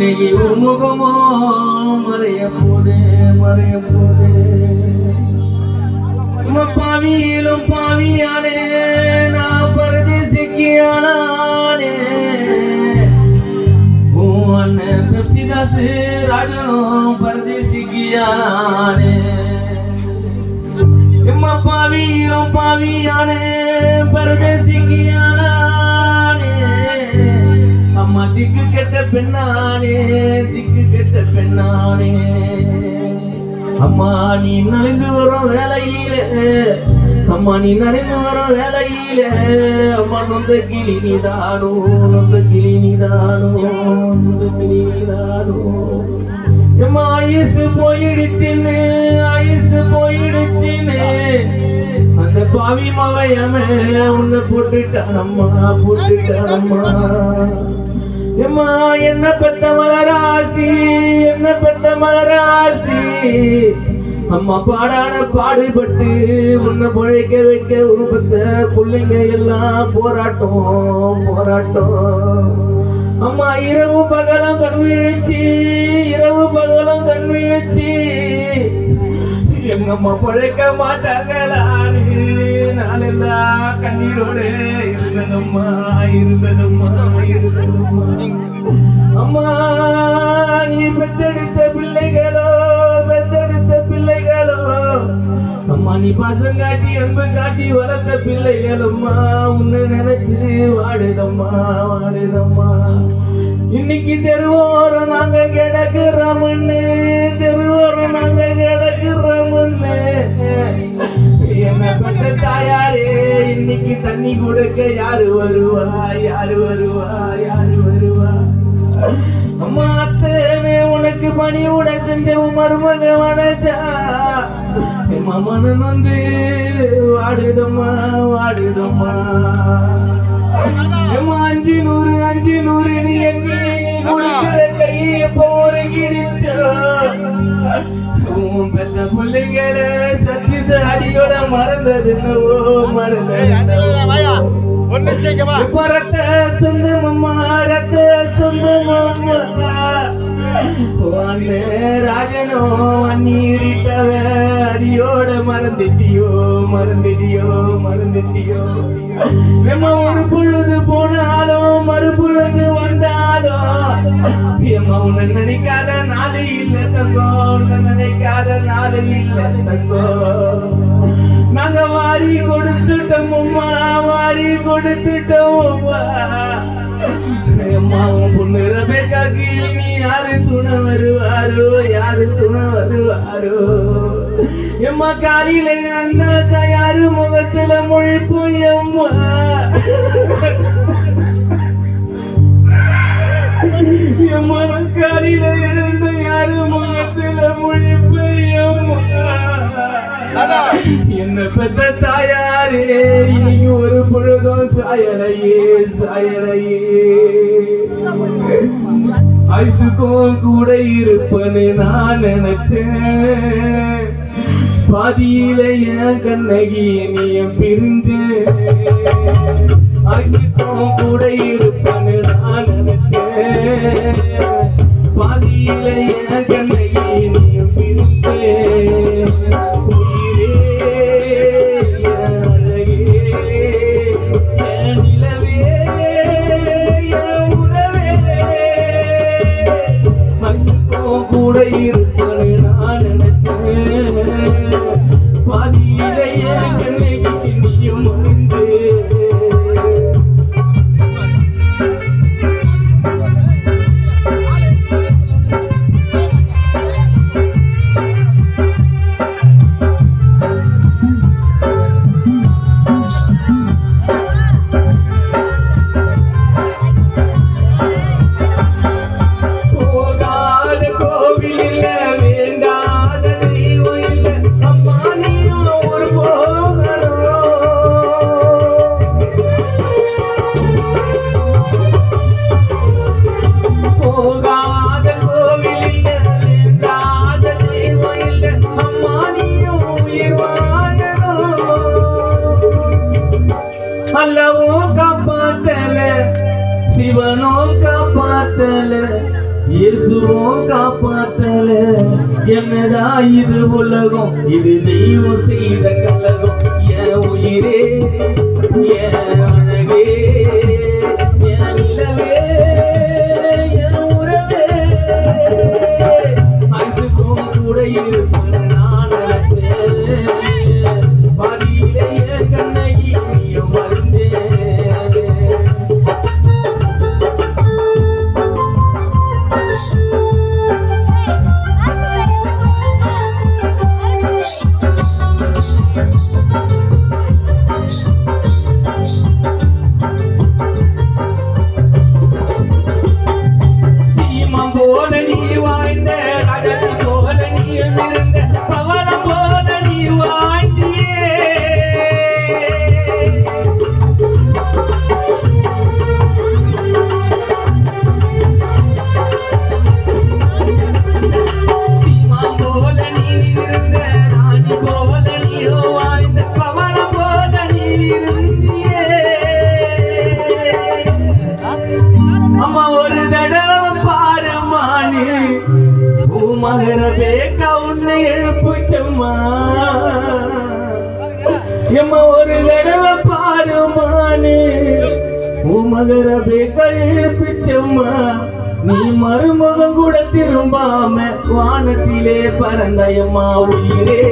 கண்ணகி உன் முகமோ மறைய போதே மறைய போதே. பாவியிலும் பாவியானே நான் பரதேசிக்கியானே அண்ணன் பெப்சிதாசு ராஜனும் பரதேசிக்கு எம்மா பாவியிலும் பாவியானே பரதேசிக்கியானே அம்மா திக்கு கெட்ட பெண்ணானே திக்கு கெட்ட பெண்ணானே. அம்மா நீ நனைந்து வரும் வேலையிலே அம்மா நீ நனைந்து வரும் வேலையிலே அம்மா நொந்த கிளி நீதானோ நொந்த கிளி நீதானோ நொந்த கிளி நீதானோ. அம்மா ஆயுசு போயிடுச்சுன்னு ஆயுசு போயிடுச்சுன்னு அந்த பாவி மவையமே உன்னை போட்டுட்டானம்மா போட்டுட்டானம்மா. எம்மா என்ன பெத்த மகராசி? என்ன பெத்த மகராசி? அம்மா பாடான பாடுபட்டு உன்னை பிழைக்க வைக்க உருவத்த பிள்ளைங்க எல்லாம் போராட்டம் போராட்டம். அம்மா இரவு பகலும் கண்விழிச்சு இரவு பகலும் கண்விழிச்சு வீழ்ச்சி. எங்க அம்மா பிழைக்க மாட்டாங்களா? நான் எல்லாம் கண்ணீரோடு இருந்ததம்மா இருந்ததம்மா இருந்ததம்மா. அம்மா நீ பெத்தெடுத்த பிள்ளைகளோ பெத்தெடுத்த பிள்ளைகளோ. அம்மா நீ பாசம் காட்டி அன்பு காட்டி வளர்த்த பிள்ளைகளம்மா. உன்னை நினைச்சு வாடுதம்மா வாடுதம்மா. இன்னைக்கு தெருவோரம் நாங்க கிடக்குறோம்னு தண்ணி கொடுக்க யாரு வருவா யாரு வருவா யாரு வருவா அம்மா அத்தனை உனக்கு பணி உட செஞ்ச மருமக வனஜா. எம்மா மனன் வந்து வாடுதம்மா வாடுதம்மா. அஞ்சு நூறு அஞ்சு நூறு நீ எண்ணி நீ கொடுக்கிற கையை உன் பெத்த பிள்ளைங்கள சத்தியத அடியோட மறந்தது என்னவோ மறந்தது ஒன்னு கேட்கவா இப்ப ரத்த சொந்தமம்மா ரத்த சொந்தமம்மா அண்ணே ராஜனோ அந்நீரிட்டவ அடியோட மறந்துட்டியோ மறந்துட்டியோ மறந்துட்டியோ. நம்ம ஒரு பொழுது போனாலும் மறுபொழுது வந்தாலும் உன்னை நினைக்காத நாடு இல்ல தங்கம் உன்னை நினைக்காத நாடு இல்ல தங்கோ. நாங்க வாரி கொடுத்துட்டோம் அம்மா வாரி கொடுத்துட்டோம் அம்மா அம்மா உன் பொண்ணு ரபேக்காக்கு இனி யாரு துணை வருவாரோ? யாரு துணை வருவாரோ? எம்மா காலையில அந்த யாரு முகத்துல முழிப்பு எம்மா. எம்மா காலையில எழுந்த யாரு முகத்துல முழிப்பு எம்மா. என்ன பெற்ற பொழுதும் சாயலையே சாயலையே கூட இருப்பேன்னு நான் நினைச்சேன். பாதியில என் கண்ணகி நீ பிரிஞ்சு ஐசுக்கும் கூட இருப்பேன்னு நான் நினைச்சேன். பாதியில அல்லவோ காப்பாத்தல சிவனோ காப்பாத்தல காப்பாற்றல. என்னடா இது உலகம்? இது தெய்வம் செய்த கலகம். என் உயிரே என் அழகே. பூமகர உன்னை எழுப்புச்சம்மா? எம்மா ஒரு தடவை பாருமானு உமகர பூமகர நீ மருமகம் கூட திரும்பாம வானத்திலே பறந்தயம்மா உயிரே.